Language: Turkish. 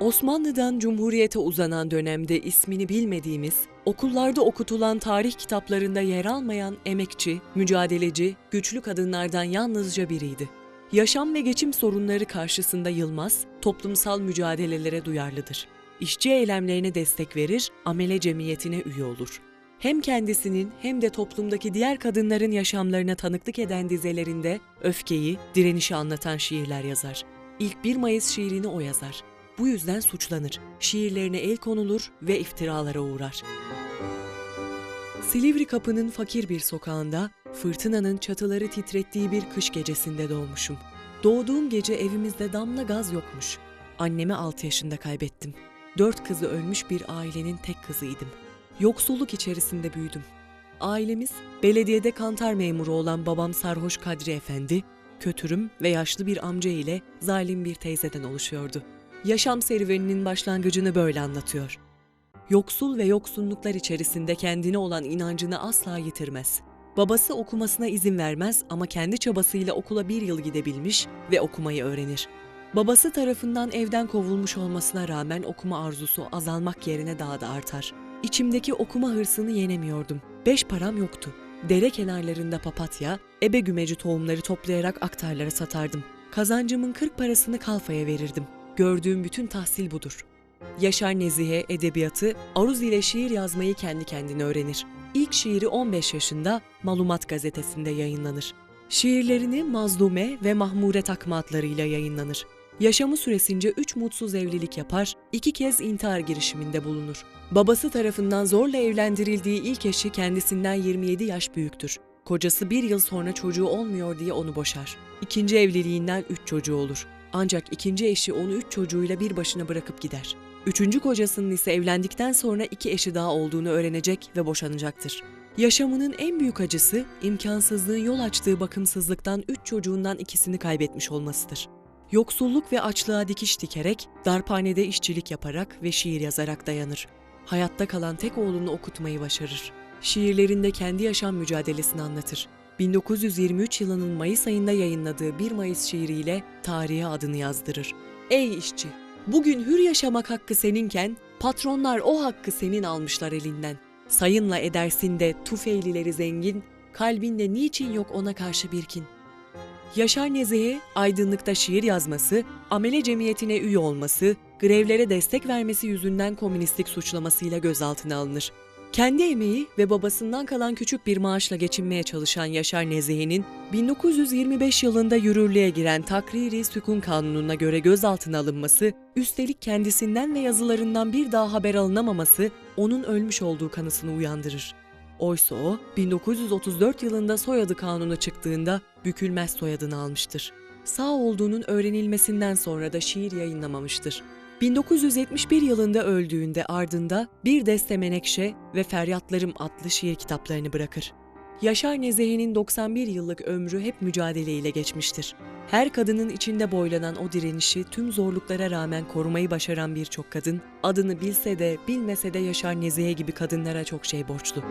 Osmanlı'dan Cumhuriyete uzanan dönemde ismini bilmediğimiz, okullarda okutulan tarih kitaplarında yer almayan emekçi, mücadeleci, güçlü kadınlardan yalnızca biriydi. Yaşam ve geçim sorunları karşısında Yılmaz, toplumsal mücadelelere duyarlıdır. İşçi eylemlerine destek verir, amele cemiyetine üye olur. Hem kendisinin hem de toplumdaki diğer kadınların yaşamlarına tanıklık eden dizelerinde öfkeyi, direnişi anlatan şiirler yazar. İlk 1 Mayıs şiirini o yazar. Bu yüzden suçlanır. Şiirlerine el konulur ve iftiralara uğrar. Silivri Kapı'nın fakir bir sokağında fırtınanın çatıları titrettiği bir kış gecesinde doğmuşum. Doğduğum gece evimizde damla gaz yokmuş. Annemi 6 yaşında kaybettim. Dört kızı ölmüş bir ailenin tek kızıydım. Yoksulluk içerisinde büyüdüm. Ailemiz belediyede kantar memuru olan babam Sarhoş Kadri Efendi, kötürüm ve yaşlı bir amca ile zalim bir teyzeden oluşuyordu. Yaşam serüveninin başlangıcını böyle anlatıyor. Yoksul ve yoksunluklar içerisinde kendine olan inancını asla yitirmez. Babası okumasına izin vermez ama kendi çabasıyla okula bir yıl gidebilmiş ve okumayı öğrenir. Babası tarafından evden kovulmuş olmasına rağmen okuma arzusu azalmak yerine daha da artar. İçimdeki okuma hırsını yenemiyordum. Beş param yoktu. Dere kenarlarında papatya, ebe gümeci tohumları toplayarak aktarlara satardım. Kazancımın 40 parasını kalfaya verirdim. Gördüğüm bütün tahsil budur. Yaşar Nezihe edebiyatı, aruz ile şiir yazmayı kendi kendine öğrenir. İlk şiiri 15 yaşında Malumat gazetesinde yayınlanır. Şiirlerini Mazlume ve Mahmure takma adlarıyla yayınlanır. Yaşamı süresince üç mutsuz evlilik yapar, iki kez intihar girişiminde bulunur. Babası tarafından zorla evlendirildiği ilk eşi kendisinden 27 yaş büyüktür. Kocası bir yıl sonra çocuğu olmuyor diye onu boşar. İkinci evliliğinden üç çocuğu olur. Ancak ikinci eşi onu üç çocuğuyla bir başına bırakıp gider. Üçüncü kocasının ise evlendikten sonra iki eşi daha olduğunu öğrenecek ve boşanacaktır. Yaşamının en büyük acısı, imkansızlığın yol açtığı bakımsızlıktan üç çocuğundan ikisini kaybetmiş olmasıdır. Yoksulluk ve açlığa dikiş dikerek, darphanede işçilik yaparak ve şiir yazarak dayanır. Hayatta kalan tek oğlunu okutmayı başarır. Şiirlerinde kendi yaşam mücadelesini anlatır. 1923 yılının Mayıs ayında yayınladığı 1 Mayıs şiiriyle tarihe adını yazdırır. Ey işçi! Bugün hür yaşamak hakkı seninken, patronlar o hakkı senin almışlar elinden. Sayınla edersin de tufeylileri zengin, kalbinde niçin yok ona karşı bir kin? Yaşar Nezihe, aydınlıkta şiir yazması, amele cemiyetine üye olması, grevlere destek vermesi yüzünden komünistlik suçlamasıyla gözaltına alınır. Kendi emeği ve babasından kalan küçük bir maaşla geçinmeye çalışan Yaşar Nezihe'nin 1925 yılında yürürlüğe giren Takriri Sükun Kanunu'na göre gözaltına alınması, üstelik kendisinden ve yazılarından bir daha haber alınamaması onun ölmüş olduğu kanısını uyandırır. Oysa o 1934 yılında soyadı kanunu çıktığında bükülmez soyadını almıştır. Sağ olduğunun öğrenilmesinden sonra da şiir yayınlamamıştır. 1971 yılında öldüğünde ardında Bir Deste Menekşe ve Feryatlarım adlı şiir kitaplarını bırakır. Yaşar Nezihe'nin 91 yıllık ömrü hep mücadeleyle geçmiştir. Her kadının içinde boylanan o direnişi tüm zorluklara rağmen korumayı başaran birçok kadın, adını bilse de bilmese de Yaşar Nezihe gibi kadınlara çok şey borçlu.